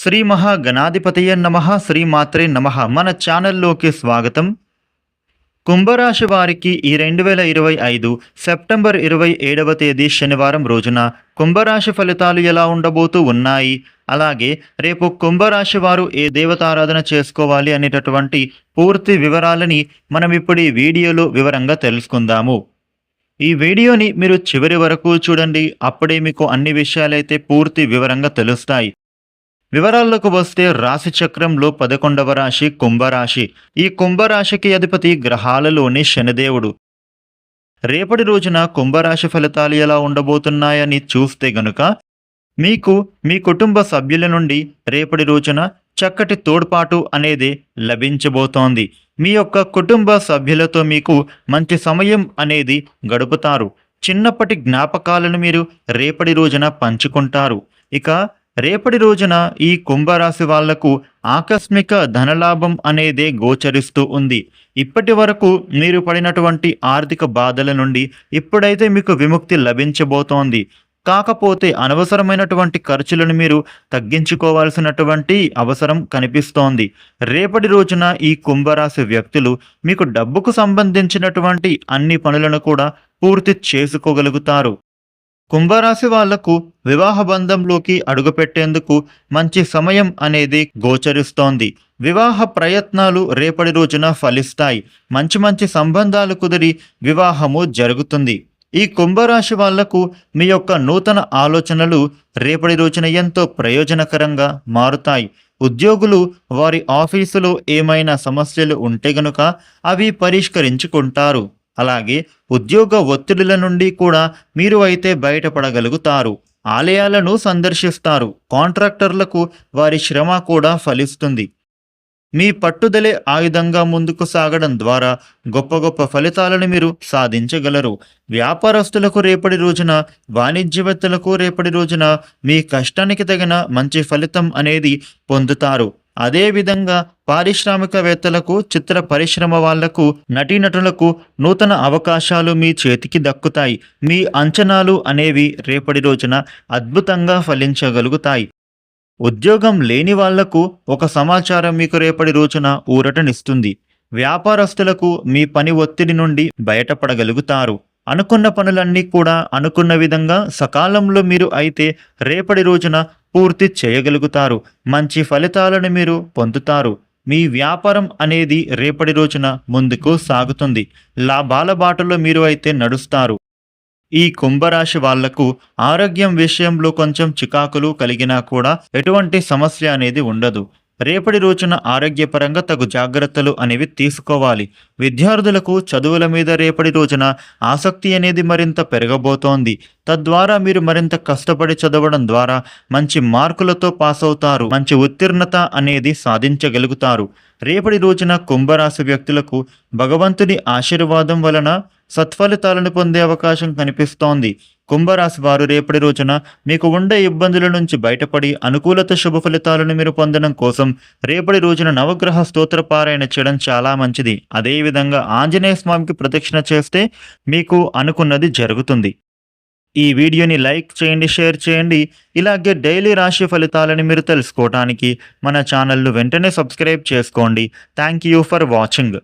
శ్రీ మహాగణాధిపతయ నమ శ్రీమాత్రే నమ. మన ఛానల్లోకి స్వాగతం. కుంభరాశి వారికి ఈ రెండు వేల ఇరవై ఐదు సెప్టెంబర్ ఇరవై ఏడవ తేదీ శనివారం రోజున కుంభరాశి ఫలితాలు ఎలా ఉండబోతూ ఉన్నాయి? అలాగే రేపు కుంభరాశి వారు ఏ దేవతారాధన చేసుకోవాలి అనేటటువంటి పూర్తి వివరాలని మనం ఇప్పుడు ఈ వీడియోలో వివరంగా తెలుసుకుందాము. ఈ వీడియోని మీరు చివరి వరకు చూడండి. అప్పుడే మీకు అన్ని విషయాలైతే పూర్తి వివరంగా తెలుస్తాయి. వివరాల్లోకి వస్తే రాశి చక్రంలో పదకొండవ రాశి కుంభరాశి. ఈ కుంభరాశికి అధిపతి గ్రహాలలోని శనిదేవుడు. రేపటి రోజున కుంభరాశి ఫలితాలు ఎలా ఉండబోతున్నాయని చూస్తే గనుక మీకు మీ కుటుంబ సభ్యుల నుండి రేపటి రోజున చక్కటి తోడ్పాటు అనేది లభించబోతోంది. మీ యొక్క కుటుంబ సభ్యులతో మీకు మంచి సమయం అనేది గడుపుతారు. చిన్నప్పటి జ్ఞాపకాలను మీరు రేపటి రోజున పంచుకుంటారు. ఇక రేపటి రోజున ఈ కుంభరాశి వాళ్ళకు ఆకస్మిక ధనలాభం అనేదే గోచరిస్తూ ఉంది. ఇప్పటి వరకు మీరు పడినటువంటి ఆర్థిక బాధల నుండి ఇప్పుడైతే మీకు విముక్తి లభించబోతోంది. కాకపోతే అనవసరమైనటువంటి ఖర్చులను మీరు తగ్గించుకోవాల్సినటువంటి అవసరం కనిపిస్తోంది. రేపటి రోజున ఈ కుంభరాశి వ్యక్తులు మీకు డబ్బుకు సంబంధించినటువంటి అన్ని పనులను కూడా పూర్తి చేసుకోగలుగుతారు. కుంభరాశి వాళ్ళకు వివాహ బంధంలోకి అడుగుపెట్టేందుకు మంచి సమయం అనేది గోచరిస్తోంది. వివాహ ప్రయత్నాలు రేపటి రోజున ఫలిస్తాయి. మంచి మంచి సంబంధాలు కుదిరి వివాహము జరుగుతుంది. ఈ కుంభరాశి వాళ్ళకు మీ యొక్క నూతన ఆలోచనలు రేపటి రోజున ఎంతో ప్రయోజనకరంగా మారుతాయి. ఉద్యోగులు వారి ఆఫీసులో ఏమైనా సమస్యలు ఉంటే గనుక అవి పరిష్కరించుకుంటారు. అలాగే ఉద్యోగ ఒత్తిడుల నుండి కూడా మీరు అయితే బయటపడగలుగుతారు. ఆలయాలను సందర్శిస్తారు. కాంట్రాక్టర్లకు వారి శ్రమ కూడా ఫలిస్తుంది. మీ పట్టుదలే ఆయుధంగా ముందుకు సాగడం ద్వారా గొప్ప గొప్ప ఫలితాలను మీరు సాధించగలరు. వ్యాపారస్తులకు రేపటి రోజున వాణిజ్యవేత్తలకు రేపటి రోజున మీ కష్టానికి తగిన మంచి ఫలితం అనేది పొందుతారు. అదేవిధంగా పారిశ్రామికవేత్తలకు చిత్ర పరిశ్రమ వాళ్ళకు నటీనటులకు నూతన అవకాశాలు మీ చేతికి దక్కుతాయి. మీ అంచనాలు అనేవి రేపటి రోజున అద్భుతంగా ఫలించగలుగుతాయి. ఉద్యోగం లేని వాళ్ళకు ఒక సమాచారం మీకు రేపటి రోజున ఊరటనిస్తుంది. వ్యాపారస్తులకు మీ పని ఒత్తిడి నుండి బయటపడగలుగుతారు. అనుకున్న పనులన్నీ కూడా అనుకున్న విధంగా సకాలంలో మీరు అయితే రేపటి రోజున పూర్తి చేయగలుగుతారు. మంచి ఫలితాలను మీరు పొందుతారు. మీ వ్యాపారం అనేది రేపటి రోజున ముందుకు సాగుతుంది. లాభాల బాటలో మీరు అయితే నడుస్తారు. ఈ కుంభరాశి వాళ్ళకు ఆరోగ్యం విషయంలో కొంచెం చికాకులు కలిగినా కూడా ఎటువంటి సమస్య అనేది ఉండదు. రేపటి రోజున ఆరోగ్యపరంగా తగు జాగ్రత్తలు అనేవి తీసుకోవాలి. విద్యార్థులకు చదువుల మీద రేపటి రోజున ఆసక్తి అనేది మరింత పెరగబోతోంది. తద్వారా మీరు మరింత కష్టపడి చదవడం ద్వారా మంచి మార్కులతో పాస్ అవుతారు మంచి ఉత్తీర్ణత అనేది సాధించగలుగుతారు. రేపటి రోజున కుంభరాశి వ్యక్తులకు భగవంతుని ఆశీర్వాదం వలన సత్ఫలితాలను పొందే అవకాశం కనిపిస్తోంది. కుంభరాశి వారు రేపటి రోజున మీకు ఉండే ఇబ్బందుల నుంచి బయటపడి అనుకూలత శుభ ఫలితాలను మీరు పొందడం కోసం రేపటి రోజున నవగ్రహ స్తోత్ర పారాయణ చేయడం చాలా మంచిది. అదేవిధంగా ఆంజనేయ స్వామికి ప్రదక్షిణ చేస్తే మీకు అనుకున్నది జరుగుతుంది. ఈ వీడియోని లైక్ చేయండి షేర్ చేయండి. ఇలాగే డైలీ రాశి ఫలితాలని మీరు తెలుసుకోవడానికి మన ఛానల్ను వెంటనే సబ్స్క్రైబ్ చేసుకోండి. Thank you for watching.